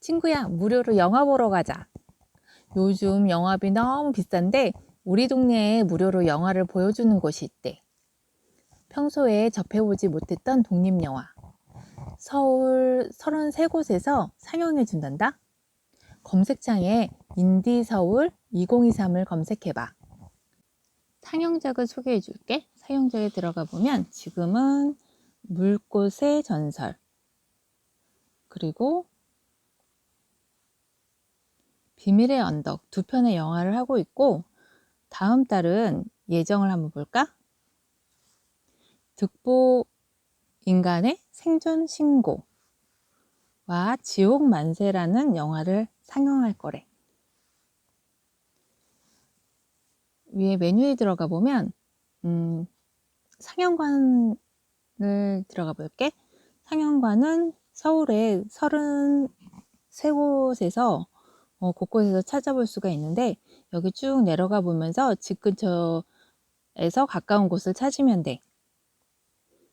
친구야, 무료로 영화 보러 가자. 요즘 영화비 너무 비싼데 우리 동네에 무료로 영화를 보여주는 곳이 있대. 평소에 접해보지 못했던 독립영화. 서울 33곳에서 상영해 준단다. 검색창에 인디서울 2023을 검색해봐. 상영작을 소개해 줄게. 상영작에 들어가 보면 지금은 물꽃의 전설, 그리고 비밀의 언덕 두 편의 영화를 하고 있고 다음 달은 예정을 한번 볼까? 득보 인간의 생존 신고와 지옥 만세라는 영화를 상영할 거래. 위에 메뉴에 들어가 보면 음, 상영관을 들어가 볼게. 상영관은 서울에 33곳에서 어, 곳곳에서 찾아볼 수가 있는데 여기 쭉 내려가 보면서 집 근처에서 가까운 곳을 찾으면 돼.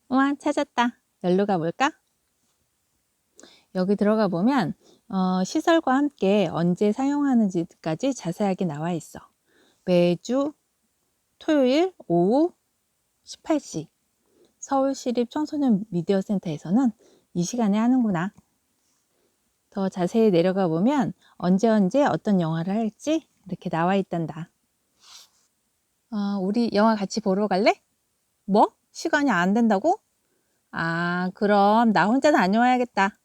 우와 찾았다. 열로 가볼까? 여기 들어가 보면 어, 시설과 함께 언제 사용하는지까지 자세하게 나와 있어. 매주 토요일 오후 18시 서울시립 청소년 미디어 센터에서는 이 시간에 하는구나. 더 자세히 내려가 보면 언제 언제 어떤 영화를 할지 이렇게 나와 있단다. 아, 우리 영화 같이 보러 갈래? 뭐? 시간이 안 된다고? 아, 그럼 나 혼자 다녀와야겠다.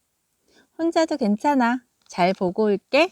혼자도 괜찮아. 잘 보고 올게.